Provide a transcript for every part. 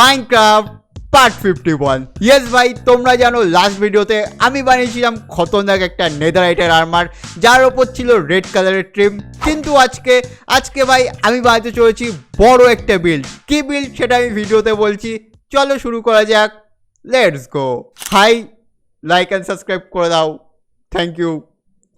Minecraft part fifty one yes ভাই, তোমরা জানো লাস্ট ভিডিওতে আমি বানিয়েছিলাম খতরনাক একটা নেদারাইটের আর্মার যার ওপর ছিল রেড কালারের ট্রিম কিন্তু আজকে আজকে ভাই, আমি বানাতে চলেছি বড় একটা বিল্ড কি বিল্ড সেটা আমি ভিডিওতে বলছি। চলো শুরু করা যাক। Let's go hi like and subscribe করে দাও। থ্যাংক ইউ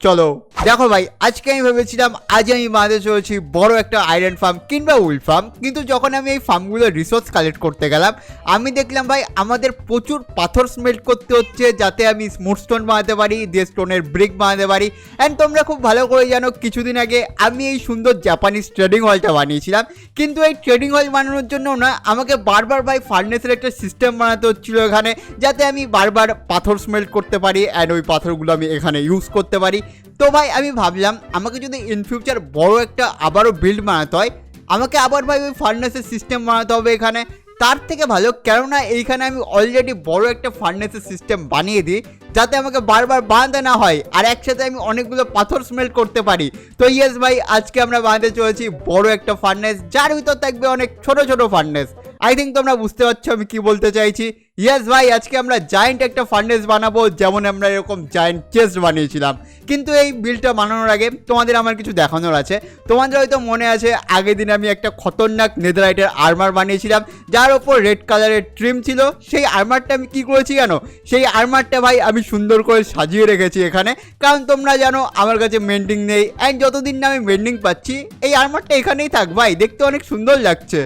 চলো। দেখো ভাই, আজকে আমি ভেবেছিলাম, আজ আমি বানাতে চলেছি বড় একটা আয়রন ফার্ম কিংবা উল ফার্ম কিন্তু যখন আমি এই ফার্মগুলোর রিসোর্স কালেক্ট করতে গেলাম, আমি দেখলাম ভাই, আমাদের প্রচুর পাথর স্মেল্ট করতে হচ্ছে যাতে আমি স্মুথ স্টোন বানাতে পারি, দিয়ে স্টোনের ব্রিক বানাতে পারি। অ্যান্ড তোমরা খুব ভালো করে জানো, কিছুদিন আগে আমি এই সুন্দর জাপানিজ ট্রেডিং হলটা বানিয়েছিলাম। কিন্তু এই ট্রেডিং হল বানানোর জন্য না, আমাকে বারবার ভাই ফার্নেসের একটা সিস্টেম বানাতে হচ্ছিল এখানে, যাতে আমি বারবার পাথর স্মেল্ট করতে পারি অ্যান্ড ওই পাথরগুলো আমি এখানে ইউজ করতে পারি। তো ভাই, আমি ভাবলাম আমাকে যদি ইন ফিউচার বড় একটা আবারও বিল্ড বানাতে হয়, আমাকে আবার ভাই ওই ফার্নেসের সিস্টেম বানাতে হবে এখানে। তার থেকে ভালো, কেননা এইখানে আমি অলরেডি বড় একটা ফার্নেসের সিস্টেম বানিয়ে দিই, যাতে আমাকে বারবার বানাতে না হয়, আর একসাথে আমি অনেকগুলো পাথর স্মেল করতে পারি। তো ইয়েস ভাই, আজকে আমরা বানাতে চলেছি বড় একটা ফার্নেস যার ভিতর থাকবে অনেক ছোট ছোট ফার্নেস আই থিঙ্ক তোমরা বুঝতে পারছ আমি কি বলতে চাইছি। ইয়েস ভাই, আজকে আমরা জায়েন্ট একটা ফার্নেস বানাবো, যেমন আমরা এরকম জায়েন্ট চেস্ট বানিয়েছিলাম। কিন্তু এই বিলটা বানানোর আগে তোমাদের আমার কিছু দেখানোর আছে। তোমাদের হয়তো মনে আছে, আগের দিন আমি একটা খতরনাক নেদারাইটের আর্মার বানিয়েছিলাম, যার ওপর রেড কালারের ট্রিম ছিল। সেই আর্মারটা আমি কী করেছি জানো? সেই আর্মারটা ভাই, আমি সুন্দর করে সাজিয়ে রেখেছি এখানে। কারণ তোমরা জানো, আমার কাছে মেন্ডিং নেই। অ্যান্ড যতদিন না আমি মেন্ডিং পাচ্ছি, এই আর্মারটা এখানেই থাক ভাই, দেখতে অনেক সুন্দর লাগছে।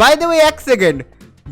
বাই ওয়ে এক সেকেন্ড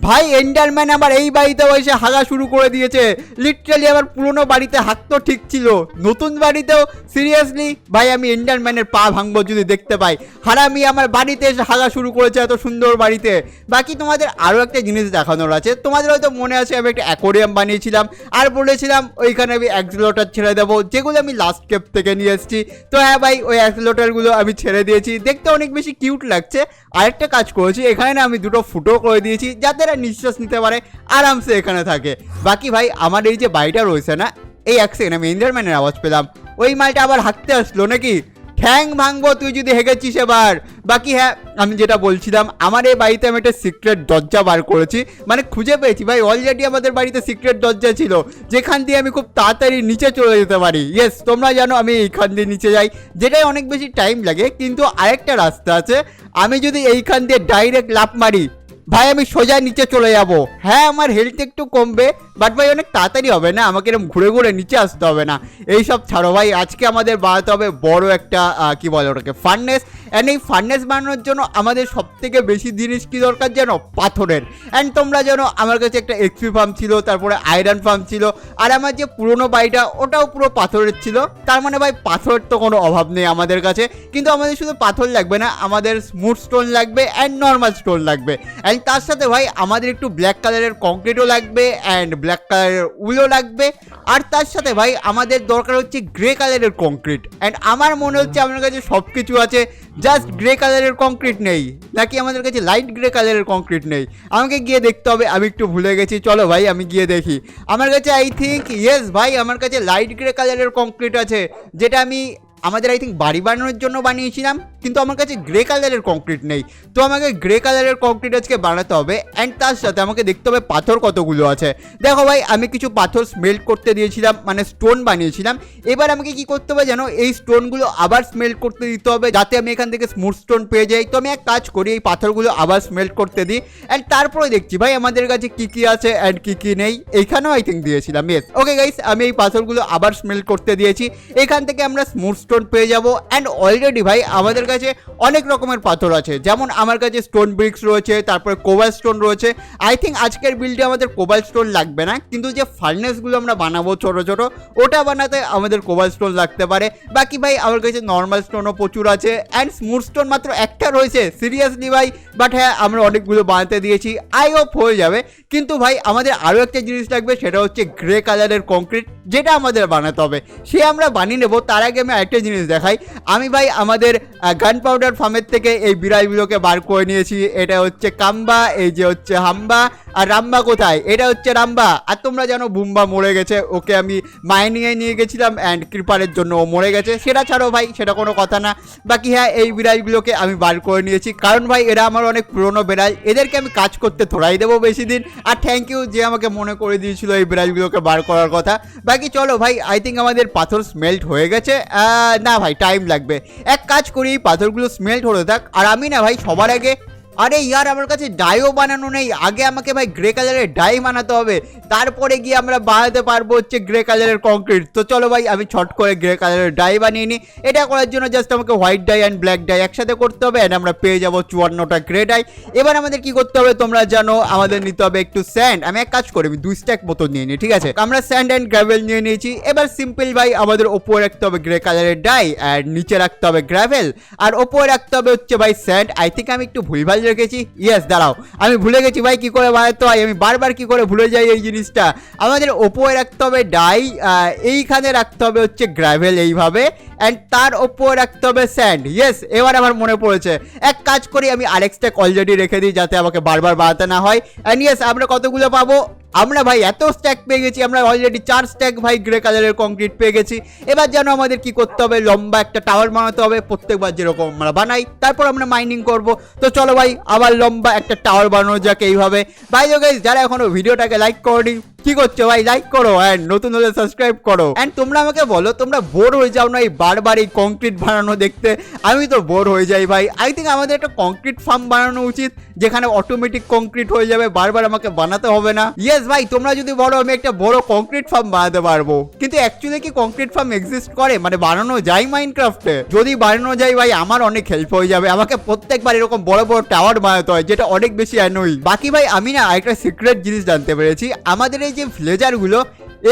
ভাই এন্ডারম্যান আমার এই বাড়িতে এসে হাগা শুরু করে দিয়েছে। লিটারালি আমার পুরনো বাড়িতে হাত তো ঠিক ছিল। নতুন বাড়িতেও সিরিয়াসলি ভাই, আমি এন্ডারম্যানের পা ভাঙবো যদি দেখতে পাই। হারামি আমার বাড়িতে এসে হাগা শুরু করেছে এত সুন্দর বাড়িতে। বাকি তোমাদের আরও একটা জিনিস দেখানোর আছে। তোমাদের হয়তো মনে আছে, আমি একটা অ্যাকোরিয়াম বানিয়েছিলাম। আর বলেছিলাম, ওইখানে আমি অ্যাক্সিলোটার ছেড়ে দেবো, যেগুলো আমি লাস্ট কেপ থেকে নিয়ে এসেছি। তো হ্যাঁ ভাই, ওই অ্যাক্সিলোটারগুলো আমি ছেড়ে দিয়েছি। দেখতে অনেক বেশি কিউট লাগছে। আরেকটা কাজ করেছি, এখানে আমি দুটো ফুটো করে দিয়েছি, যাতে এরা নিঃশ্বাস নিতে পারে, আরামসে এখানে থাকে। বাকি ভাই, আমার এই যে বাড়িটা রয়েছে না, এই এক সেকেন্ড আমি ইন্দ্রম্যানের আওয়াজ পেলাম। ওই মালটা আবার হাঁকতে আসলো নাকি? ঠ্যাং ভাঙবো, তুই যদি হেগেছিস এবার। বাকি হ্যাঁ আমি যেটা বলছিলাম, আমার এই বাড়িতে আমি একটা সিক্রেট দরজা বার করেছি। মানে খুঁজে পেয়েছি ভাই অলরেডি আমাদের বাড়িতে সিক্রেট দরজা ছিল। যেখান দিয়ে আমি খুব তাড়াতাড়ি নিচে চলে যেতে পারি। ইয়েস তোমরা জানো, আমি এইখান দিয়ে নিচে যাই। যেটাই অনেক বেশি টাইম লাগে, কিন্তু আরেকটা রাস্তা আছে। আমি যদি এইখান দিয়ে ডাইরেক্ট লাফ মারি ভাই আমি সোজা নিচে চলে যাব। হ্যাঁ আমার হেলথ একটু কমবে। বাট ভাই, অনেক তাড়াতাড়ি হবে না? আমাকে এরকম ঘুরে ঘুরে নিচে আসতে হবে না। এই সব ছাড়ো ভাই, আজকে আমাদের বানাতে হবে বড় একটা কি বলে ওটাকে ফার্নেস অ্যান্ড এই ফার্নেস বানানোর জন্য আমাদের সব থেকে বেশি জিনিস কি দরকার জানো পাথরের। অ্যান্ড তোমরা জানো আমার কাছে একটা এক্সপি ফার্ম ছিল, তারপরে আয়রন ফার্ম ছিল, আর আমার যে পুরনো বাড়িটা, ওটাও পুরো পাথরের ছিল। তার মানে ভাই, পাথরের তো কোনো অভাব নেই আমাদের কাছে। কিন্তু আমাদের শুধু পাথর লাগবে না, আমাদের স্মুথ স্টোন লাগবে অ্যান্ড নর্মাল স্টোন লাগবে। অ্যান্ড তার সাথে ভাই, আমাদের একটু ব্ল্যাক কালারের কংক্রিটও লাগবে অ্যান্ড ব্ল্যাক কালারের উলও লাগবে। আর তার সাথে ভাই, আমাদের দরকার হচ্ছে গ্রে কালারের কংক্রিট অ্যান্ড আমার মনে হচ্ছে আমার কাছে সব কিছু আছে জাস্ট গ্রে কালারের কংক্রিট নেই। নাকি আমাদের কাছে লাইট গ্রে কালারের কংক্রিট নেই? আমাকে গিয়ে দেখতে হবে, আমি একটু ভুলে গেছি। চলো ভাই, আমি গিয়ে দেখি। আমার কাছে আই থিঙ্ক ইয়েস ভাই, আমার কাছে লাইট গ্রে কালারের কংক্রিট আছে, যেটা আমি আমাদের আই থিঙ্ক বাড়ি বানানোর জন্য বানিয়েছিলাম, কিন্তু আমার কাছে গ্রে কালারের কংক্রিট নেই। তো আমাকে গ্রে কালারের কংক্রিট আজকে বানাতে হবে অ্যান্ড তার সাথে আমাকে দেখতে হবে পাথর কতগুলো আছে। দেখো ভাই, আমি কিছু পাথর স্মেল্ট করতে দিয়েছিলাম মানে স্টোন বানিয়েছিলাম। এবার আমাকে কি করতে হবে জানো, এই স্টোনগুলো আবার স্মেল্ট করতে দিতে হবে, যাতে আমি এখান থেকে স্মুথ স্টোন পেয়ে যাই। তো আমি এক কাজ করি, এই পাথরগুলো আবার স্মেল্ট করতে দিই অ্যান্ড তারপরে দেখছি ভাই, আমাদের কাছে কি কি আছে অ্যান্ড কি কি নেই। এইখানেও আই থিঙ্ক দিয়েছিলাম ইয়েস ওকে গাইস আমি এই পাথরগুলো আবার স্মেল্ট করতে দিয়েছি। এখান থেকে আমরা স্মুথ স্টোন পেয়ে যাব। অ্যান্ড অলরেডি ভাই, আমাদের কাছে অনেক রকমের পাথর আছে। যেমন আমার কাছে স্টোন ব্রিক্স রয়েছে, তারপরে কোবাল স্টোন রয়েছে। আই থিঙ্ক আজকের বিল্ডে আমাদের কোবাল স্টোন লাগবে না। কিন্তু যে ফার্নেসগুলো আমরা বানাবো ছোটো ছোটো, ওটা বানাতে আমাদের কোবাল স্টোন লাগতে পারে। বাকি ভাই, আমার কাছে নর্মাল স্টোনও প্রচুর আছে। অ্যান্ড স্মুথ স্টোন মাত্র একটা রয়েছে। সিরিয়াসলি ভাই বাট হ্যাঁ আমরা অনেকগুলো বানাতে দিয়েছি। আই অফ হয়ে যাবে। কিন্তু ভাই, আমাদের আরও একটা জিনিস লাগবে, সেটা হচ্ছে গ্রে কালারের কংক্রিট যেটা আমাদের বানাতে হবে। সে আমরা বানিয়ে নেব। তার আগে আমি আরেকটা জিনিস দেখাই। আমি ভাই আমাদের গান পাউডার ফার্মের থেকে এই বিড়ালগুলোকে বার করে নিয়েছি। এটা হচ্ছে কাম্বা, এই যে হচ্ছে হাম্বা আর রাম্বা কোথায়? এটা হচ্ছে রাম্বা। আর তোমরা জানো, বুম্বা মরে গেছে। ওকে আমি মাইনিংয়ে নিয়ে গেছিলাম অ্যান্ড ক্রিপারের জন্য ও মরে গেছে। সেটা ছাড়ো ভাই, সেটা কোনো কথা না। বাকি হ্যাঁ এই বিড়ালগুলোকে আমি বার করে নিয়েছি। কারণ ভাই, এরা আমার অনেক পুরনো বিড়াল। এদেরকে আমি কাজ করতে থোড়াই দেবো বেশি দিন। আর থ্যাংক ইউ যে আমাকে মনে করে দিয়েছিল এই বিড়ালগুলোকে বার করার কথা। বাকি চলো ভাই আই থিঙ্ক আমাদের পাথর স্মেল্ট হয়ে গেছে। না ভাই টাইম লাগবে। এক কাজ করি পাথরগুলো স্মেল্ট হতে থাক। আর আমি না ভাই, সবার আগে আরে ইয়ার, আমার কাছে ডাইও বানানো নেই। আগে আমাকে ভাই গ্রে কালারের ডাই বানাতে হবে। তারপরে গিয়ে আমরা বানাতে পারব হচ্ছে গ্রে কালারের কংক্রিট তো চলো ভাই, আমি ছট করে গ্রে কালারের ডাই বানিয়ে নিই। এটা করার জন্য জাস্ট আমাকে white dye and black dye একসাথে করতে হবে। অ্যান্ড আমরা পেয়ে যাব চুয়ান্নটা গ্রে ডাই এবার আমাদের কি করতে হবে তোমরা জানো, আমাদের নিতে হবে একটু স্যান্ড আমি এক কাজ করি, আমি দুই স্ট্যাক মতো নিয়ে নিই, ঠিক আছে? আমরা স্যান্ড অ্যান্ড গ্র্যাভেল নিয়ে নিয়েছি। এবার সিম্পল ভাই, আমাদের ওপরে রাখতে হবে গ্রে কালারের ডাই অ্যান্ড নিচে রাখতে হবে গ্র্যাভেল আর ওপরে রাখতে হবে হচ্ছে ভাই স্যান্ড আই থিঙ্ক আমি একটু ভুলভাল রেখেছি ইয়েস দাঁড়াও। আমি ভুলে গেছি ভাই, কী করে বানাতে হয়? আমি বারবার কি করে ভুলে যাই এই জিনিসটা? আমাদের ওপরে রাখতে হবে ডাই এইখানে রাখতে হবে হচ্ছে গ্রাভেল এইভাবে অ্যান্ড তার ওপর রাখতে হবে স্যান্ড ইয়েস এবার আমার মনে পড়েছে। এক কাজ করি, আমি আরেক স্ট্যাক অলরেডি রেখে দিই যাতে আমাকে বারবার বাড়াতে না হয়। অ্যান্ড ইয়েস আমরা কতগুলো পাবো? আমরা ভাই এত স্ট্যাক পেয়ে গেছি, আমরা অলরেডি চার স্ট্যাক ভাই গ্রে কালারের কংক্রিট পেয়ে গেছি। এবার যেন আমাদের কি করতে হবে, লম্বা একটা টাওয়ার বানাতে হবে, প্রত্যেকবার যেরকম আমরা বানাই, তারপর আমরা মাইনিং করব। তো চলো ভাই, আবার লম্বা একটা টাওয়ার বানানো যাক এইভাবে। ভাই গাইজ যারা এখনও ভিডিওটাকে লাইক করনি কি করছ ভাই? লাইক করো অ্যান্ড নতুন হলে সাবস্ক্রাইব করো। অ্যান্ড তোমরা আমাকে বলো, তোমরা বোর হয়ে যাও না এই বারবার এই কংক্রিট বানানো দেখতে? আমি তো বোর হয়ে যাই ভাই। আই থিঙ্ক আমাদের একটা কংক্রিট ফার্ম বানানো উচিত, যেখানে অটোমেটিক কংক্রিট হয়ে যাবে, বারবার আমাকে বানাতে হবে না। ইয়েস ভাই, তোমরা যদি বলো আমি একটা বড় কংক্রিট ফার্ম বানাতে পারব। কিন্তু অ্যাকচুয়ালি কি কংক্রিট ফার্ম এক্সিস্ট করে? মানে বানানো যায় মাইনক্রাফটে যদি বানানো যায় ভাই, আমার অনেক হেল্প হয়ে যাবে। আমাকে প্রত্যেকবার এরকম বড় বড় টাওয়ার বানাতে হয়, যেটা অনেক বেশি অ্যানোই বাকি ভাই, আমি না একটা সিক্রেট জিনিস জানতে পেরেছি। আমাদের এই যে ফ্লেজারগুলো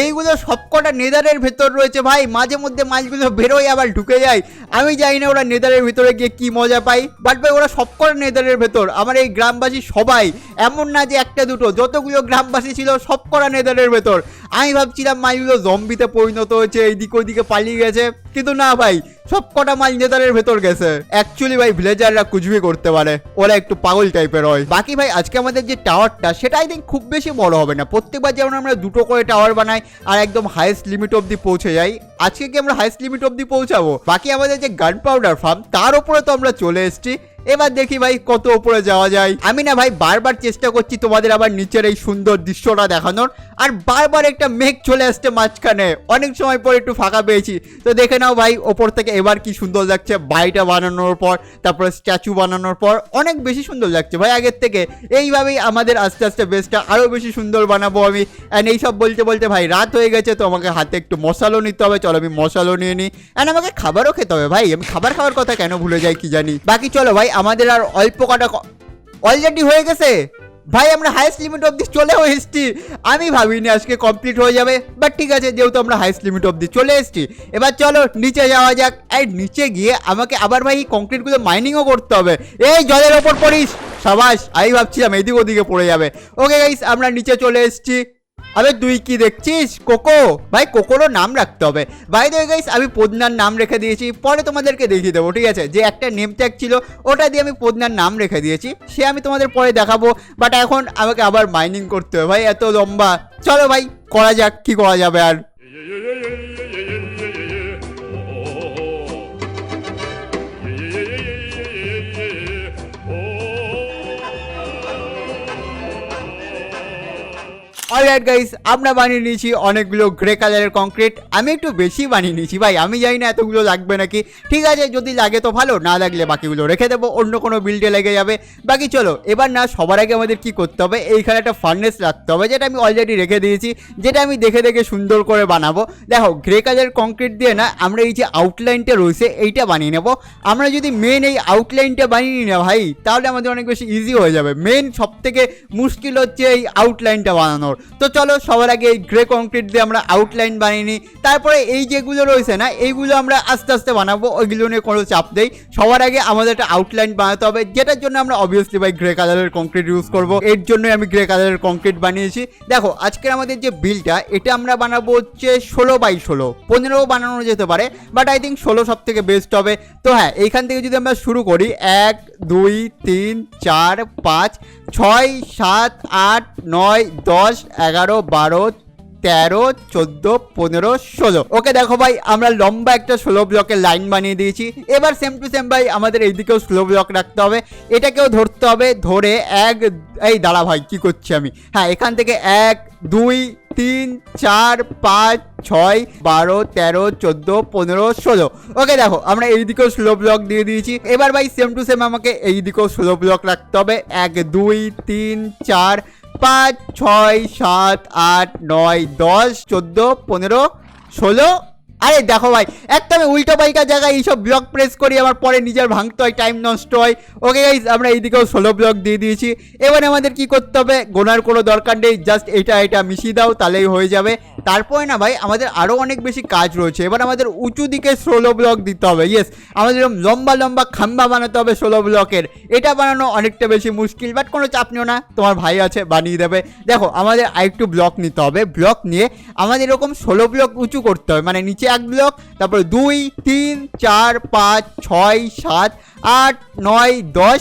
এইগুলো সবকটা নেদারের ভেতর রয়েছে ভাই। মাঝে মধ্যে মাছগুলো বেরোয়, আবার ঢুকে যায়। আমি জানি না ওরা নেদারের ভেতরে গিয়ে কি মজা পাই বাট ভাই ওরা সবকটা নেদারের ভেতর। আমার এই গ্রামবাসী সবাই, এমন না যে একটা দুটো, যতগুলো গ্রামবাসী ছিল সবকটা নেদারের ভেতর। আমি ভাবছিলাম মাছগুলো জম্বিতে পরিণত হয়েছে, এইদিক ওইদিকে পালিয়ে গেছে। কিন্তু না ভাই, সব কটা মাল নেদারের ভেতর গেছে। অ্যাকচুয়ালি ভাই ভিলেজাররা কুচবি করতে পারে। ওরা একটু পাগল টাইপের হয়। বাকি ভাই, আজকে আমাদের যে টাওয়ারটা সেটা আই খুব বেশি বড় হবে না। প্রত্যেকবার যেমন আমরা দুটো করে টাওয়ার বানাই আর একদম হাইয়েস্ট লিমিট অবধি পৌঁছে যাই, আজকে কি আমরা হাইয়েস্ট লিমিট অবধি পৌঁছাবো? বাকি আমাদের যে গান পাউডার ফার্ম তার উপরে তো আমরা চলে এসেছি। এবার দেখি ভাই কত উপরে যাওয়া যায়। আমি না ভাই বারবার চেষ্টা করছি তোমাদের আবার নিচের এই সুন্দর দৃশ্যটা দেখানোর। আর বারবার একটা মেঘ চলে আসছে মাঝখানে। অনেক সময় পর একটু ফাঁকা পেয়েছি। তো দেখে নাও ভাই, ওপর থেকে এবার কি সুন্দর লাগছে। বাড়িটা বানানোর পর, তারপরে স্ট্যাচু বানানোর পর অনেক বেশি সুন্দর লাগছে ভাই আগের থেকে। এইভাবেই আমাদের আস্তে আস্তে বেসটা আরও বেশি সুন্দর বানাবো আমি। অ্যান্ড এইসব বলতে বলতে ভাই রাত হয়ে গেছে, তো আমাকে হাতে একটু মশালও নিতে হবে। চলো আমি মশালও নিয়ে নিই। অ্যান্ড আমাকে খাবারও খেতে হবে ভাই। আমি খাবার খাওয়ার কথা কেন ভুলে যাই কি জানি। বাকি চলো ভাই আমাদের আর অল্প কটা অলরেডি হয়ে গেছে। ভাই, আমরা হাইস্ট লিমিট অবধি চলেও এসেছি। আমি ভাবিনি আজকে কমপ্লিট হয়ে যাবে বাট ঠিক আছে, যেহেতু আমরা হাইস্ট লিমিট অবধি চলে এসেছি। এবার চলো, নিচে যাওয়া যাক। আর নিচে গিয়ে আমাকে আবার ভাই কংক্রিটগুলো মাইনিংও করতে হবে। এই, জলের ওপর পড়িস। সাবাস, আমি ভাবছিলাম এদিক ওদিকে পড়ে যাবে। ওকে গাইস আমরা নিচে চলে এসেছি। আবে তুই কি দেখছিস? কোকো? ভাই, কোকোরও নাম রাখতে হবে। ভাই দেখে গাইস আমি পদ্মার নাম রেখে দিয়েছি। পরে তোমাদেরকে দেখিয়ে দেবো, ঠিক আছে? যে একটা নেম ট্যাগ ছিল, ওটা দিয়ে আমি পদ্মার নাম রেখে দিয়েছি। সে আমি তোমাদের পরে দেখাবো বাট এখন আমাকে আবার মাইনিং করতে হবে। ভাই, এত লম্বা। চলো ভাই, করা যাক, কি করা যাবে আর। অলরাইট গাইস আমরা বানিয়ে নিয়েছি অনেকগুলো গ্রে কালারের কংক্রিট আমি একটু বেশি বানিয়ে নিয়েছি, ভাই। আমি জানি না এতগুলো লাগবে নাকি। ঠিক আছে, যদি লাগে তো ভালো, না লাগলে বাকিগুলো রেখে দেবো, অন্য কোনো বিল্ডে লেগে যাবে। বাকি চলো, এবার না, সবার আগে আমাদের কি করতে হবে? এইখানে একটা ফার্নেস রাখতে হবে, যেটা আমি অলরেডি রেখে দিয়েছি, যেটা আমি দেখে দেখে সুন্দর করে বানাবো। দেখো গ্রে কালারের কংক্রিট দিয়ে না, আমরা এই যে আউটলাইনটা রয়েছে, এইটা বানিয়ে নেব। আমরা যদি মেন এই আউটলাইনটা বানিয়ে নিই না, ভাই, তাহলে আমাদের অনেক বেশি ইজি হয়ে যাবে। মেন সব থেকে মুশকিল হচ্ছে এই আউটলাইনটা বানানোর। তো চলো, সবার আগে এই গ্রে কংক্রিট দিয়ে আমরা আউটলাইন বানিয়ে নিই। তারপরে এই যেগুলো রয়েছে না, এইগুলো আমরা আস্তে আস্তে বানাবো, ওইগুলো নিয়ে কোনো চাপ নেই। সবার আগে আমাদের একটা আউটলাইন বানাতে হবে, যেটার জন্য আমরা অবভিয়াসলি ভাই গ্রে কালারের কংক্রিট ইউজ করব। এর জন্যই আমি গ্রে কালারের কংক্রিট বানিয়েছি। দেখো, আজকের আমাদের যে বিলটা এটা আমরা বানাবো হচ্ছে ষোলো বাই ষোলো। পনেরোও বানানো যেতে পারে বাট আই থিঙ্ক ষোলো সব থেকে বেস্ট হবে। তো হ্যাঁ এইখান থেকে যদি আমরা শুরু করি, এক দুই, তিন, চার, পাঁচ, ছয়, সাত, আট, নয়, দশ, এগারো, বারো, তেরো, চোদ্দ, পনেরো, ষোলো। ওকে দেখো ভাই, আমরা লম্বা একটা ষোলো ব্লকের লাইন বানিয়ে দিয়েছি। এবার সেম টু সেম ভাই, আমাদের এইদিকেও ষোলো ব্লক রাখতে হবে। এটাকেও ধরতে হবে ধরে এক, এই দাঁড়া ভাই, কি করছি আমি? হ্যাঁ এখান থেকে এক দুই, তিন, চার, পাঁচ, ছয়, বারো, তেরো, চোদ্দ, পনেরো, ষোলো। ওকে, দেখো, আমরা এই দিকেও ষোলো ব্লক দিয়ে দিয়েছি। এবার ভাই সেম টু সেম আমাকে এই দিকেও ষোলো ব্লক রাখতে হবে। এক, দুই, তিন, চার, পাঁচ, ছয়, সাত, আট, নয়, দশ, চোদ্দ, পনেরো, ষোলো আরে দেখো ভাই একদম উল্টো বাইকার জায়গায় এইসব ব্লক প্রেস করি, আমার পরে নিজের ভাঙতে হয় টাইম নষ্ট হয়। ওকে গাইজ আমরা এইদিকেও ষোলো ব্লক দিয়ে দিয়েছি। এবার আমাদের কি করতে হবে? গোনার কোনো দরকার নেই জাস্ট এটা এটা মিশিয়ে দাও, তাহলেই হয়ে যাবে। তারপরে না ভাই, আমাদের আরও অনেক বেশি কাজ রয়েছে। এবার আমাদের উঁচু দিকে ষোলো ব্লক দিতে হবে ইয়েস আমাদের লম্বা লম্বা খাম্বা বানাতে হবে ষোলো ব্লকের এটা বানানো অনেকটা বেশি মুশকিল বাট কোনো চাপ নিও না। তোমার ভাই আছে, বানিয়ে দেবে। দেখো, আমাদের আরেকটু ব্লক নিতে হবে। ব্লক নিয়ে আমাদের এরকম ষোলো ব্লক উঁচু করতে হবে মানে নিচে এক ব্লক, তারপরে দুই, তিন, চার, পাঁচ, ছয়, সাত, আট, নয়, দশ,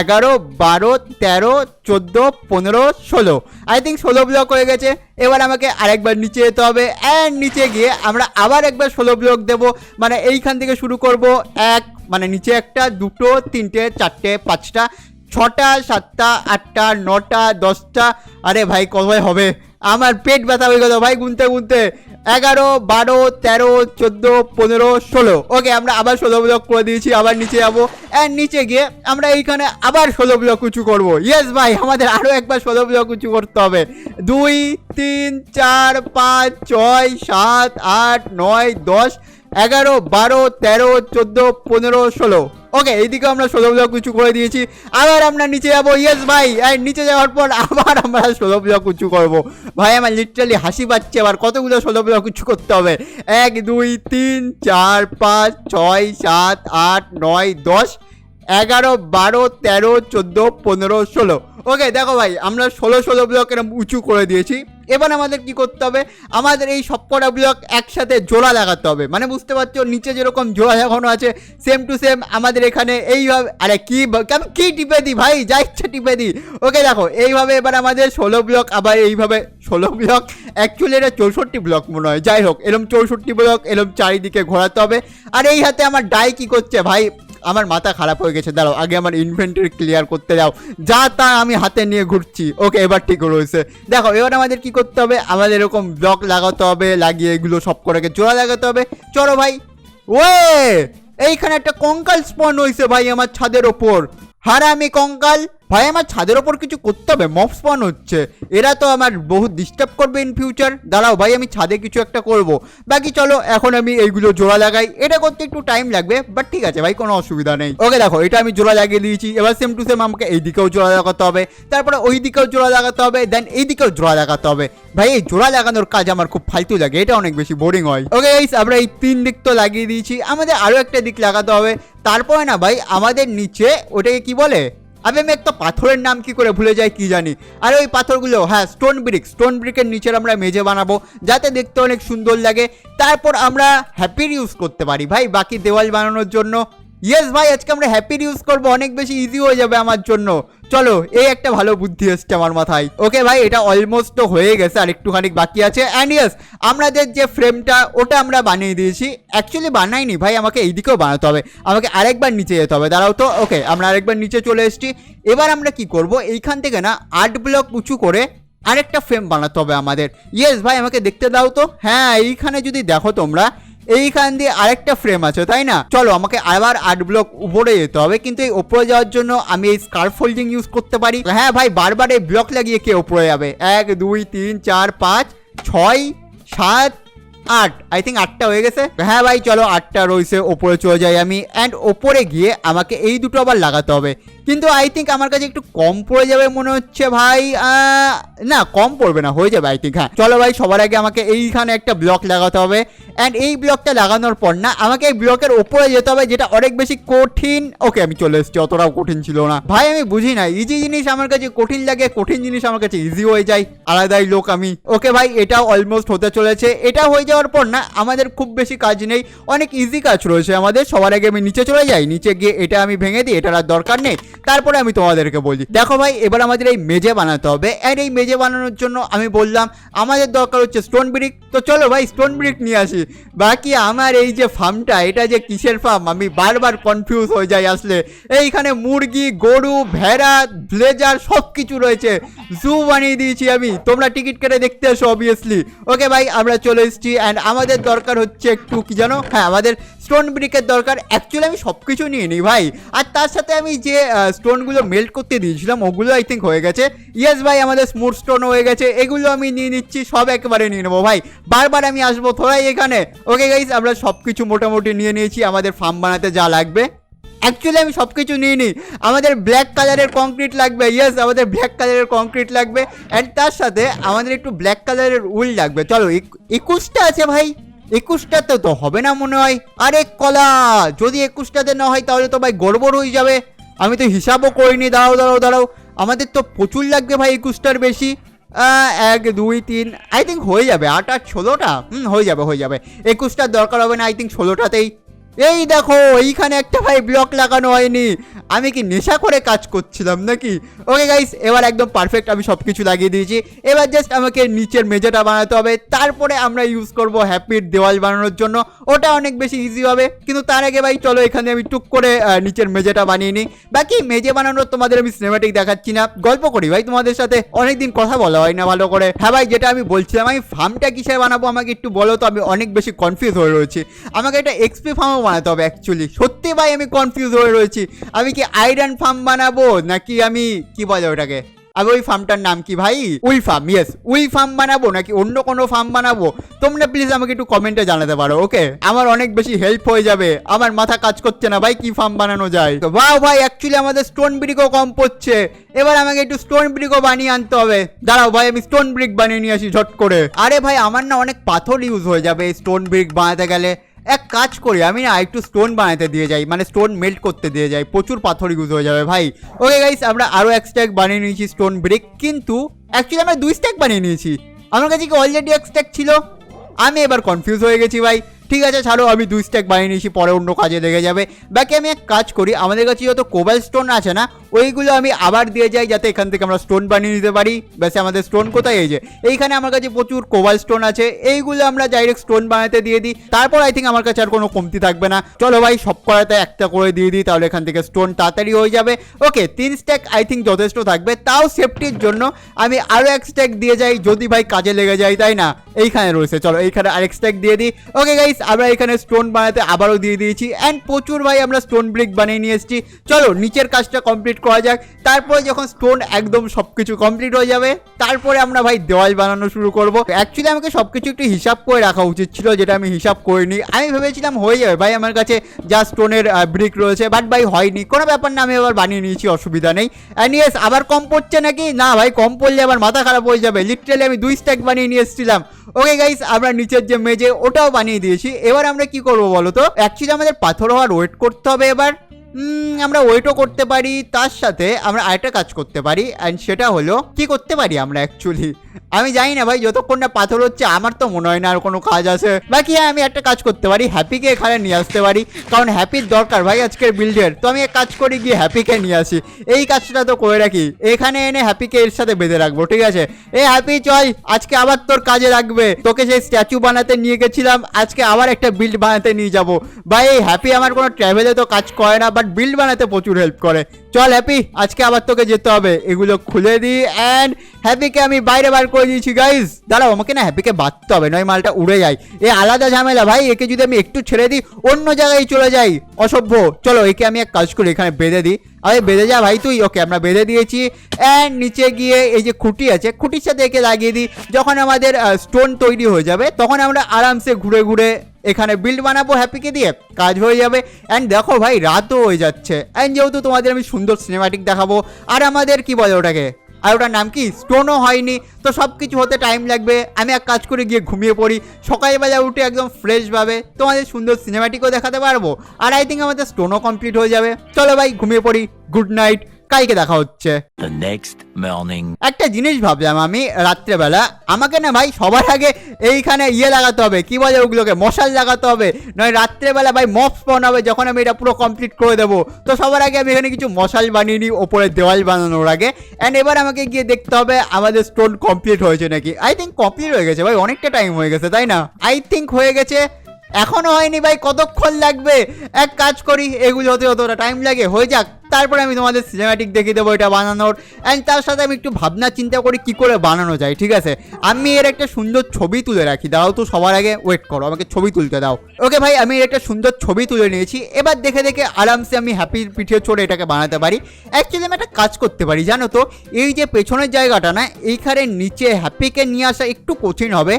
এগারো, বারো, তেরো, চোদ্দ, পনেরো, ষোলো। আই থিঙ্ক ষোলো ব্লক হয়ে গেছে। এবার আমাকে আরেকবার নিচে যেতে হবে অ্যান্ড নিচে গিয়ে আমরা আবার একবার ষোলো ব্লক দেবো। মানে এইখান থেকে শুরু করব এক মানে নিচে একটা, দুটো, তিনটে, চারটে, পাঁচটা, ছটা, সাতটা, আটটা, নটা, দশটা। আরে ভাই কবে হবে। আমার পেট ব্যথা হয়ে গেল। ভাই, গুনতে গুনতে। এগারো, বারো, তেরো, চোদ্দ, পনেরো, ষোলো। ওকে, আমরা আবার ষোলো ব্লক করে দিয়েছি, আবার নিচে যাব। অ্যান্ড নিচে গিয়ে আমরা এইখানে আবার ষোলো ব্লক উঁচু করব। ইয়েস ভাই, আমাদের আরও একবার ষোলো ব্লক উঁচু করতে হবে। দুই, তিন, চার, পাঁচ, ছয়, সাত, আট, নয়, দশ এগারো, বারো, তেরো, চোদ্দ, পনেরো, ষোলো। ওকে এইদিকে আমরা ষোলো ব্লক উঁচু করে দিয়েছি। আবার আমরা নিচে যাব। ইয়েস ভাই। আর নিচে যাওয়ার পর আবার আমরা ষোলো ব্লক উঁচু করব। ভাই, আমার লিটারালি হাসি পাচ্ছে। আবার কতগুলো ষোলো ব্লক উঁচু করতে হবে? এক, দুই, তিন, চার, পাঁচ, ছয়, সাত, আট, নয়, দশ, এগারো, বারো, তেরো, চোদ্দ, পনেরো, ষোলো। ওকে দেখো ভাই, আমরা ষোলো ষোলো ব্লক এরকম উঁচু করে দিয়েছি। এবার আমাদের কি করতে হবে? আমাদের এই সবকটা ব্লক একসাথে জোড়া লাগাতে হবে। মানে বুঝতে পারছ? নিচে যেরকম জোড়া লাগানো আছে সেম টু সেম আমাদের এখানে এইভাবে আরে কি আমি কি টিপে দিই ভাই? যা ইচ্ছা টিপে দিই। ওকে দেখো, এইভাবে এবার আমাদের ষোলো ব্লক আবার এইভাবে ষোলো ব্লক অ্যাকচুয়ালি এটা চৌষট্টি ব্লক মনে হয়। যাই হোক, এরম চৌষট্টি ব্লক এরম চারিদিকে ঘোরাতে হবে। আর এই হাতে আমার ডাই কি করছে ভাই? আমার মাথা খারাপ হয়ে গেছে, দাঁড়াও, আগে আমার ইনভেন্টরি ক্লিয়ার করতে যাও। যা তা আমি হাতে নিয়ে ঘুরছি। ওকে এবার ঠিক রয়েছে। দেখো, এবার আমাদের কি করতে হবে? আমাদের এরকম ব্লক লাগাতে হবে, লাগিয়ে এগুলো সব করে জোড়া লাগাতে হবে। চলো ভাই। ওয়ে! এইখানে একটা কঙ্কাল স্পন হয়েছে ভাই আমার ছাদের ওপর। হারামি কঙ্কাল। ভাই, আমার ছাদের ওপর কিছু করতে হবে মফ স্পন হচ্ছে। এরা তো আমার বহু ডিস্টার্ব করবে ইন ফিউচার দাঁড়াও ভাই, আমি ছাদে কিছু একটা করব। বাকি চলো, এখন আমি এইগুলো জোড়া লাগাই। এটা করতে একটু টাইম লাগবে বাট ঠিক আছে ভাই, কোনো অসুবিধা নেই। ওকে দেখো, এটা আমি জোড়া লাগিয়ে দিয়েছি। এবার সেম টু সেম আমাকে এই দিকেও জোড়া লাগাতে হবে। তারপরে ওই দিকেও জোড়া লাগাতে হবে দেন এই দিকেও জোড়া লাগাতে হবে। ভাই, এই জোড়া লাগানোর কাজ আমার খুব ফালতু লাগে, এটা অনেক বেশি বোরিং হয়। ওকে এই আমরা এই তিন দিক তো লাগিয়ে দিয়েছি। আমাদের আরও একটা দিক লাগাতে হবে। তারপরে না ভাই, আমাদের নিচে ওটাকে কি বলে? আমি আমি একটা পাথরের নাম কি করে ভুলে যাই কি জানি? আর ওই পাথরগুলো হ্যাঁ স্টোন ব্রিক স্টোন ব্রিকের নিচের আমরা মেঝে বানাবো, যাতে দেখতে অনেক সুন্দর লাগে। তারপর আমরা হ্যাপির ইউজ করতে পারি ভাই, বাকি দেওয়াল বানানোর জন্য। ইয়েস ভাই, আজকে আমরা হ্যাপির ইউজ করব। অনেক বেশি ইজি হয়ে যাবে আমার জন্য। চলো, এই একটা ভালো বুদ্ধি এসছে আমার মাথায়। ওকে ভাই, এটা অলমোস্ট তো হয়ে গেছে, আর একটুখানি বাকি আছে। অ্যান্ড ইয়েস আমাদের যে ফ্রেমটা ওটা আমরা বানিয়ে দিয়েছি। অ্যাকচুয়ালি বানাইনি, ভাই, আমাকে এইদিকেও বানাতে হবে। আমাকে আরেকবার নিচে যেতে হবে, দাঁড়াও তো। ওকে আমরা আরেকবার নিচে চলে এসেছি। এবার আমরা কি করব? এইখান থেকে না, আট ব্লক উঁচু করে আরেকটা ফ্রেম বানাতে হবে আমাদের। ইয়েস ভাই, আমাকে দেখতে দাও তো। হ্যাঁ এইখানে যদি দেখো তোমরা এইখান দিয়ে আরেকটা ফ্রেম আছে, তাই না? চলো, আমাকে আবার আট ব্লক উপরে যেতে হবে, কিন্তু এই উপরে যাওয়ার জন্য আমি এই স্কার্ফ ফোল্ডিং ইউজ করতে পারি। হ্যাঁ ভাই, বারবার এই ব্লক লাগিয়ে কে উপরে যাবে? এক, দুই, তিন, চার, পাঁচ, ছয়, সাত আট আই থিঙ্ক আটটা হয়ে গেছে। হ্যাঁ ভাই, চলো আটটা রয়েছে, ওপরে চলে যাই আমি। অ্যান্ড ওপরে গিয়ে আমাকে এই দুটো আবার লাগাতে হবে। কিন্তু আই থিঙ্ক আমার কাছে একটু কম পড়ে যাবে মনে হচ্ছে ভাই। না, কম পড়বে না, হয়ে যাবে আই থিঙ্ক হ্যাঁ। চলো ভাই, সবার আগে আমাকে এইখানে একটা ব্লক লাগাতে হবে। অ্যান্ড এই ব্লকটা লাগানোর পর না, আমাকে এই ব্লকের ওপরে যেতে হবে, যেটা অনেক বেশি কঠিন। ওকে আমি চলে এসেছি, অতটাও কঠিন ছিল না। ভাই, আমি বুঝি না ইজি জিনিস আমার কাছে কঠিন লাগে, কঠিন জিনিস আমার কাছে ইজি হয়ে যায়। আলাদাই লোক আমি। ওকে ভাই, এটাও অলমোস্ট হতে চলেছে। এটা হয়ে যাওয়ার পর না, আমাদের খুব বেশি কাজ নেই। অনেক ইজি কাজ রয়েছে আমাদের। সবার আগে আমি নিচে চলে যাই, নিচে গিয়ে এটা আমি ভেঙে দিই, এটার আর দরকার নেই। তারপরে আমি তোমাদেরকে বলি, দেখো ভাই, এবার আমাদের এই মেজে বানাতে হবে। অ্যান্ড এই মেজে বানানোর জন্য আমি বললাম, আমাদের দরকার হচ্ছে স্টোন ব্রিক তো চলো ভাই স্টোন ব্রিক নিয়ে আসি। বাকি আমার এই যে ফার্মটা এটা যে কিসের ফার্ম আমি বারবার কনফিউজ হয়ে যাই আসলে। এইখানে মুরগি, গরু, ভেড়া, ব্লেজার সব কিছু রয়েছে। জু বানিয়ে দিয়েছি আমি। তোমরা টিকিট কেটে দেখতে এসো অবভিয়াসলি ওকে ভাই, আমরা চলে এসেছি। অ্যান্ড আমাদের দরকার হচ্ছে একটু কি জানো? হ্যাঁ আমাদের স্টোন ব্রিকের দরকার। অ্যাকচুয়ালি আমি সব কিছু নিয়ে নিই ভাই। আর তার সাথে আমি যে স্টোনগুলো মেল্ট করতে দিয়েছিলাম, ওগুলো আই থিঙ্ক হয়ে গেছে। ইয়েস ভাই, আমাদের স্মুথ স্টোন হয়ে গেছে। এগুলো আমি নিয়ে নিচ্ছি, সব একবারে নিয়ে নেব ভাই। বারবার আমি আসব থোড়াই এখানে। ওকে গাইজ আমরা সব কিছু মোটামুটি নিয়ে নিয়েছি। আমাদের ফার্ম বানাতে যা লাগবে। অ্যাকচুয়ালি আমি সব কিছু নিয়ে নিই। আমাদের ব্ল্যাক কালারের কংক্রিট লাগবে। ইয়েস আমাদের ব্ল্যাক কালারের কংক্রিট লাগবে। অ্যান্ড তার সাথে আমাদের একটু ব্ল্যাক কালারের উল লাগবে। চলো একুশটা আছে ভাই। একুশটাতে তো হবে না মনে হয়। আরে কলা! যদি একুশটাতে না হয়, তাহলে তো ভাই গড়বড় হয়ে যাবে। আমি তো হিসাবও করিনি। দাঁড়াও দাঁড়াও দাঁড়াও। আমাদের তো প্রচুর লাগবে ভাই একুশটার বেশি। এক, দুই, তিন আই থিঙ্ক হয়ে যাবে। আট আট, ষোলোটা? হুম, হয়ে যাবে হয়ে যাবে। একুশটার দরকার হবে না আই থিঙ্ক ষোলোটাতেই। এই দেখো, এইখানে একটা ভাই ব্লক লাগানো হয়নি। আমি কি নেশা করে কাজ করছিলাম নাকি? ওকে গাইস এবার একদম পারফেক্ট আমি সব কিছু লাগিয়ে দিয়েছি। এবার জাস্ট আমাকে নিচের মেঝেটা বানাতে হবে। তারপরে আমরা ইউজ করব হ্যাপির দেওয়াল বানানোর জন্য। ওটা অনেক বেশি ইজি হবে। কিন্তু তার আগে ভাই, চলো এখানে আমি টুক করে নিচের মেঝেটা বানিয়ে নিই। বাকি মেজে বানানোর তোমাদের আমি সিনেমাটিক দেখাচ্ছি না। গল্প করি ভাই, তোমাদের সাথে অনেকদিন কথা বলা হয় না, ভালো করে। হ্যাঁ ভাই, যেটা আমি বলছিলাম, আমি ফার্মটা কিসে বানাবো আমাকে একটু বলো তো, আমি অনেক বেশি কনফিউজ হয়ে রয়েছি। আমাকে একটা এক্সপি ফার্মও বানাতে হবে অ্যাকচুয়ালি সত্যি ভাই আমি কনফিউজ হয়ে রয়েছি। আমি কি আয়রন ফার্ম বানাবো, নাকি আমি, কি বলে ওটাকে? আমি ওই ফার্মটার নাম কি ভাই? We farm yes we farm বানাবো, নাকি অন্য কোনো ফার্ম বানাবো? তোমরা প্লিজ আমাকে একটু কমেন্টে জানাতে পারো ওকে আমার অনেক বেশি হেল্প হয়ে যাবে, আমার মাথা কাজ করছে না ভাই, কি ফার্ম বানানো যায়? তো বাহ ভাই অ্যাকচুয়ালি আমাদের স্টোন ব্রিকও কম পড়ছে। এবার আমাকে একটু স্টোন ব্রিকও বানিয়ে আনতে হবে। দাঁড়াও ভাই, আমি স্টোন ব্রিক বানিয়ে নিয়ে আসি ঝট করে। আরে ভাই, আমার না অনেক পাথর ইউজ হয়ে যাবে স্টোন ব্রিক বানাতে গেলে। এক কাজ করি, আমি না একটু স্টোন বানাতে দিয়ে যাই মানে স্টোন মেল্ট করতে দিয়ে যাই, প্রচুর পাথর ইউজ হয়ে যাবে ভাই। ওকে গাইস আমরা আরও এক স্ট্যাক বানিয়ে নিয়েছি স্টোন ব্রেক কিন্তু অ্যাকচুয়ালি আমরা দুই স্ট্যাক বানিয়ে নিয়েছি। আমার কাছে কি অলরেডি এক স্ট্যাক ছিল? আমি এবার কনফিউজ হয়ে গেছি ভাই। ঠিক আছে, ছাড়ো, আমি দুই স্ট্যাক বানিয়ে নিয়েছি, পরে অন্য কাজে লেগে যাবে। বাকি আমি এক কাজ করি, আমাদের কাছে যত কোবাল স্টোন আছে না ওইগুলো আমি আবার দিয়ে যাই যাতে এখান থেকে আমরা স্টোন বানিয়ে নিতে পারি। ব্যাস, আমাদের স্টোন কোথায়? এই যে, এইখানে আমার কাছে প্রচুর কোবাল স্টোন আছে। এইগুলো আমরা ডাইরেক্ট স্টোন বানাতে দিয়ে দিই। তারপর আই থিঙ্ক আমার কাছে আর কোনো কমতি থাকবে না। চলো ভাই, সব করাতে একটা করে দিয়ে দিই, তাহলে এখান থেকে স্টোন তাড়াতাড়ি হয়ে যাবে। ওকে তিন স্ট্যাক আই থিঙ্ক যথেষ্ট থাকবে। তাও সেফটির জন্য আমি আরও এক স্ট্যাক দিয়ে যাই, যদি ভাই কাজে লেগে যায়, তাই না? এইখানে রয়েছে, চলো এইখানে আরেক স্ট্যাক দিয়ে দিই। ওকে গাইস আমরা এখানে স্টোন বানাতে আবারও দিয়ে দিয়েছি। অ্যান্ড প্রচুর ভাই, আমরা স্টোন ব্রিক বানিয়ে নিয়ে এসেছি। চলো, নিচের কাজটা কমপ্লিট করা যাক। তারপরে যখন স্টোন একদম সব কিছু কমপ্লিট হয়ে যাবে, তারপরে আমরা ভাই দেওয়াল বানানো শুরু করব। অ্যাকচুয়ালি আমাকে সব কিছু একটু হিসাব করে রাখা উচিত ছিল, যেটা আমি হিসাব করিনি। আমি ভেবেছিলাম হয়ে যাবে ভাই, আমার কাছে যা স্টোনের ব্রিক রয়েছে বাট ভাই হয়নি। কোনো ব্যাপার না, আমি আবার বানিয়ে নিয়েছি, অসুবিধা নেই। অ্যান্ড ইয়েস আবার কম পড়ছে নাকি? না ভাই, কম পড়লে আবার মাথা খারাপ হয়ে যাবে। লিটারালি আমি দুই স্ট্যাক বানিয়ে নিয়ে এসেছিলাম। ওকে গাইস আমরা নিচের যে মেজে ওটাও বানিয়ে দিয়েছি। এবার আমরা কি করব বলো তো? অ্যাকচুয়ালি আমাদের পাথর হওয়ার ওয়েট করতে হবে এবার। আমরা ওয়েটও করতে পারি, তার সাথে আমরা আরেকটা কাজ করতে পারি অ্যান্ড সেটা হলো, কি করতে পারি আমরা অ্যাকচুয়ালি আমি জানি না ভাই, যতক্ষণ না পাথর হচ্ছে, আমার তো মনে হয় না আর কোনো কাজ আছে। বাকি হ্যাঁ আমি একটা কাজ করতে পারি হ্যাপিকে এখানে নিয়ে আসতে পারি। কারণ হ্যাপির দরকার ভাই আজকের বিল্ডের তো আমি এক কাজ করি, গিয়ে হ্যাপিকে নিয়ে আসি। এই কাজটা তো করে রাখি। এখানে এনে হ্যাপিকে এর সাথে বেঁধে রাখব, ঠিক আছে? এ হ্যাপি চল, আজকে আবার তোর কাজে লাগবে। তোকে সেই স্ট্যাচু বানাতে নিয়ে গেছিলাম, আজকে আবার একটা বিল্ড বানাতে নিয়ে যাব। ভাই, এই হ্যাপি আমার কোনো ট্রাভেলে তো কাজ করে না বাট বিল্ড বানাতে প্রচুর হেল্প করে। চল হ্যাপি আজকে আবার তোকে যেতে হবে। এগুলো খুলে দিই অ্যান্ড হ্যাপিকে আমি বাইরে বার করে দিয়েছি গাইজ দাঁড়াও, আমাকে না হ্যাপিকে বাঁধতে হবে, নয় মালটা উড়ে যায়। এ আলাদা ঝামেলা, ভাই, একে যদি আমি একটু ছেড়ে দিই, অন্য জায়গায় চলে যাই। অসভ্য। চলো, একে আমি এক কাজ করি, এখানে বেঁধে দিই। আরে, বেঁধে যা ভাই তুই। ওকে আমরা বেঁধে দিয়েছি। অ্যান্ড নিচে গিয়ে এই যে খুঁটি আছে, খুঁটির সাথে একে লাগিয়ে দিই। যখন আমাদের স্টোন তৈরি হয়ে যাবে, তখন আমরা আরামসে ঘুরে ঘুরে এখানে বিল্ড বানাবো হ্যাপিকে দিয়ে? কাজ হয়ে যাবে। অ্যান্ড দেখো ভাই, রাতও হয়ে যাচ্ছে। অ্যান্ড যেহেতু তোমাদের আমি সুন্দর সিনেমাটিক দেখাবো, আর আমাদের কি বলে ওটাকে? আর ওটার নাম কি? স্টোনও হয়নি। তো সব কিছু হতে টাইম লাগবে। আমি এক কাজ করে, গিয়ে ঘুমিয়ে পড়ি। সকালবেলা উঠে একদম ফ্রেশভাবে তোমাদের সুন্দর সিনেমাটিকও দেখাতে পারব। আর আই থিঙ্ক আমাদের স্টোনও কমপ্লিট হয়ে যাবে। চলো ভাই, ঘুমিয়ে পড়ি। গুড নাইট কালকে দেখা হচ্ছে। একটা জিনিস ভাবলাম আমি রাত্রেবেলা আমাকে না ভাই সবার আগে এইখানে ইয়ে লাগাতে হবে কি বলে ওগুলোকে মশাল লাগাতে হবে নয় রাত্রেবেলা ভাই মপ স্পন হবে যখন আমি এটা পুরো কমপ্লিট করে দেবো। তো সবার আগে আমি এখানে কিছু মশাল বানিয়ে নিই ওপরে দেওয়াল বানানোর আগে। অ্যান্ড এবার আমাকে গিয়ে দেখতে হবে আমাদের স্টোন কমপ্লিট হয়েছে নাকি। আই থিঙ্ক কমপ্লিট হয়ে গেছে ভাই অনেকটা টাইম হয়ে গেছে তাই না? আই থিঙ্ক হয়ে গেছে এখনও হয়নি ভাই, কতক্ষণ লাগবে? এক কাজ করি, এগুলো হতে ওটা টাইম লাগে, হয়ে যাক। তারপরে আমি তোমাদের সিনেমাটিক দেখিয়ে দেবো এটা বানানোর। অ্যান্ড তার সাথে আমি একটু ভাবনা চিন্তা করি কি করে বানানো যায়, ঠিক আছে? আমি এর একটা সুন্দর ছবি তুলে রাখি, দাও তো সবার আগে ওয়েট করো, আমাকে ছবি তুলতে দাও। ওকে ভাই, আমি একটা সুন্দর ছবি তুলে নিয়েছি, এবার দেখে দেখে আরামসে আমি হ্যাপির পিঠে চড়ে এটাকে বানাতে পারি। অ্যাকচুয়ালি আমি একটা কাজ করতে পারি, জানো তো? এই যে পেছনের জায়গাটা না, এইখানে নিচে হ্যাপিকে নিয়ে আসা একটু কঠিন হবে।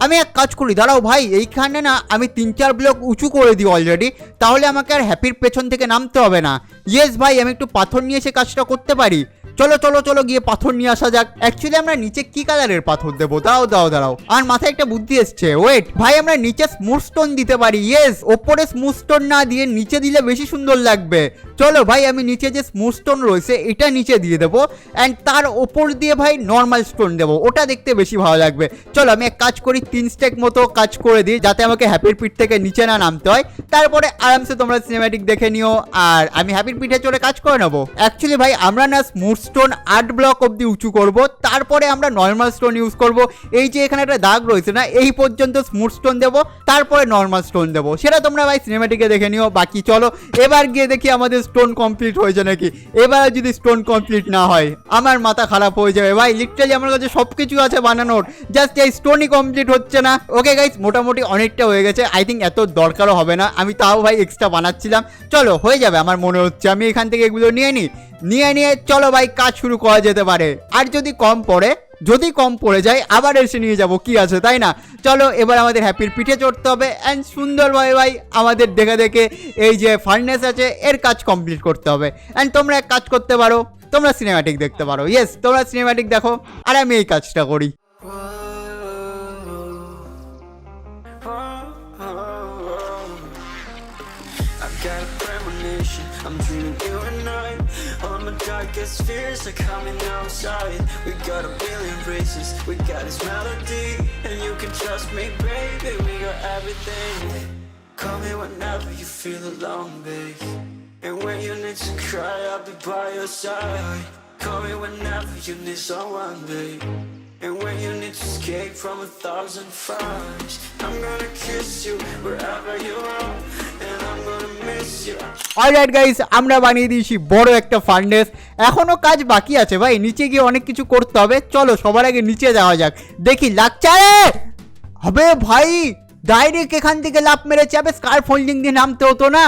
আমি এক কাজ করি, দাঁড়াও ভাই, এইখানে না আমি তিন চার ব্লক উঁচু করে দিই অলরেডি তাহলে আমাকে আর হ্যাপির পেছন থেকে নামতে হবে না। ইয়েস ভাই, আমি একটু পাথর নিয়ে সে কাজটা করতে পারি। চলো চলো চলো গিয়ে পাথর নিয়ে আসা যাক। অ্যাকচুয়ালি আমরা নিচে কি কালারের পাথর দেবো? দাও দাও দাঁড়াও। আর মাথায় একটা বুদ্ধি এসছে। ওয়েট ভাই আমরা নিচে স্মুথ স্টোন দিতে পারি। ইয়েস ওপরে স্মুথ স্টোন না দিয়ে নিচে দিলে বেশি সুন্দর লাগবে। চলো ভাই, আমি নিচে যে স্মুথ স্টোন রয়েছে, এটা নিচে দিয়ে দেবো। অ্যান্ড তার ওপর দিয়ে ভাই নর্মাল স্টোন দেবো। ওটা দেখতে বেশি ভালো লাগবে। চলো, আমি এক কাজ করি তিন স্টেক মতো কাজ করে দিই, যাতে আমাকে হ্যাপির পিঠ থেকে নিচে না নামতে হয়। তারপরে আরামসে তোমরা সিনেম্যাটিক দেখে নিও, আর আমি হ্যাপির পিঠে চড়ে কাজ করে নেব। অ্যাকচুয়ালি ভাই, আমরা না স্মুথ স্টোন আট ব্লক অব্দি উঁচু করব, তারপরে আমরা নর্মাল স্টোন ইউজ করব। এই যে এখানে একটা দাগ রয়েছে না, এই পর্যন্ত স্মুথ স্টোন দেবো, তারপরে নর্মাল স্টোন দেবো। সেটা তোমরা ভাই সিনেম্যাটিকে দেখে নিও, বাকি চলো, এবার গিয়ে দেখি আমাদের স্টোন কমপ্লিট হয়েছে নাকি। এবার যদি স্টোন কমপ্লিট না হয়, আমার মাথা খারাপ হয়ে যাবে। ভাই লিটারালি আমার কাছে সব কিছু আছে বানানোর জাস্ট এই স্টোনই কমপ্লিট হচ্ছে না। ওকে গাইস মোটামুটি অনেকটা হয়ে গেছে। আই থিঙ্ক এত দরকারও হবে না। আমি তাও ভাই এক্সট্রা বানাচ্ছিলাম। চলো, হয়ে যাবে আমার মনে হচ্ছে। আমি এখান থেকে এগুলো নিয়ে নিই। নিয়ে নিয়ে চলো ভাই, কাজ শুরু করা যেতে পারে। আর যদি কম পড়ে, যদি কম পড়ে যায়, আবার এসে নিয়ে যাব। কি আছে, তাই না? চলো, এবার আমাদের হ্যাপির পিঠে চড়তে হবে। অ্যান্ড সুন্দরভাবে ভাই ভাই আমাদের দেখে দেখে এই যে ফার্নেস আছে, এর কাজ কমপ্লিট করতে হবে। অ্যান্ড তোমরা এক কাজ করতে পারো। তোমরা সিনেমাটিক দেখতে পারো। ইয়েস তোমরা সিনেমাটিক দেখো। আর আমি এই কাজটা করি। My fears are coming outside We got a billion races, we got this melody And you can trust me, baby, we got everything. Call me whenever you feel alone, babe. And when you need to cry, I'll be by your side. Call me whenever you need someone, babe. And when you need to escape from a thousand fires I'm gonna kiss you wherever you are. And I'm gonna alright guys আমরা বানিয়ে দিয়েছি বড় একটা furnace এখনও কাজ বাকি আছে ভাই, নিচে গিয়ে অনেক কিছু করতে হবে। চলো, সবার আগে নিচে যাওয়া যাক। দেখি লাগছে হবে ভাই ডাইরেক্ট এখান থেকে লাভ মেরেছে। আবে স্কার ফোল্ডিং দিয়ে নামতে হতো না।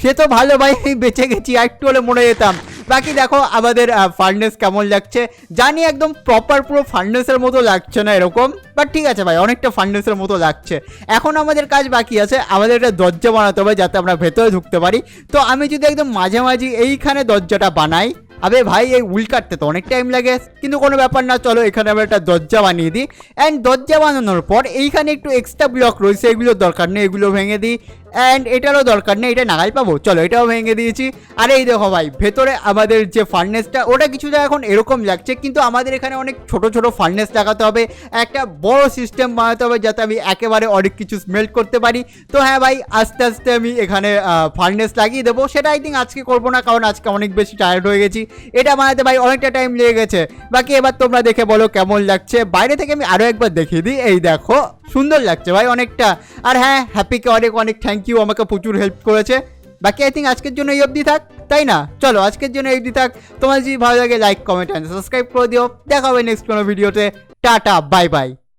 সে তো ভালো ভাই বেঁচে গেছি একটু হলে মরে যেতাম। বাকি দেখো আমাদের ফার্নেস কেমন লাগছে? জানি একদম প্রপার পুরো ফার্নেসের মতো লাগছে না এরকম বাট ঠিক আছে ভাই, অনেকটা ফার্নেসের মতো লাগছে। এখন আমাদের কাজ বাকি আছে, আমাদের একটা দরজা বানাতে হবে যাতে আমরা ভেতরে ঢুকতে পারি। তো আমি যদি একদম মাঝামাঝি এইখানে দরজাটা বানাই, আবে ভাই, এই উল কাটতে তো অনেক টাইম লাগে, কিন্তু কোনো ব্যাপার না, চলো এখানে আমরা একটা দরজা বানিয়ে দিই। অ্যান্ড দরজা বানানোর পর এইখানে একটু এক্সট্রা ব্লক রয়েছে, এগুলোর দরকার নেই, এগুলো ভেঙে দিই। অ্যান্ড এটারও দরকার নেই, এটা নাগাল পাবো। চলো, এটাও ভেঙে দিয়েছি। আর এই দেখো ভাই, ভেতরে আমাদের যে ফার্নেসটা ওটা কিছুটা এখন এরকম লাগছে, কিন্তু আমাদের এখানে অনেক ছোট ছোট ফার্নেস লাগাতে হবে। একটা বড় সিস্টেম বানাতে হবে যাতে আমি একেবারে অনেক কিছু স্মেল্ট করতে পারি। তো হ্যাঁ ভাই, আস্তে আস্তে আমি এখানে ফার্নেস লাগিয়ে দেবো। সেটা আই থিঙ্ক আজকে করব না, কারণ আজকে অনেক বেশি টায়ার্ড হয়ে গেছি। এটা বানাতে ভাই অনেকটা টাইম লেগে গেছে। বাকি এবার তোমরা দেখে বলো কেমন লাগছে। বাইরে থেকে আমি আরও একবার দেখিয়ে দিই। এই দেখো। সুন্দর লাগছে ভাই, অনেকটা। আর হ্যাঁ হ্যাপিকে অনেক অনেক থ্যাংক ইউ আমাকে প্রচুর হেল্প করেছে। বাকি আই থিঙ্ক আজকের জন্য এই অবধি থাক, তাই না? চলো, আজকের জন্য এই অবধি থাক। তোমার যদি ভালো লাগে লাইক কমেন্ট অ্যান্ড সাবস্ক্রাইব করে দিও। দেখা হবে নেক্সট কোনো ভিডিওতে টাটা বাই বাই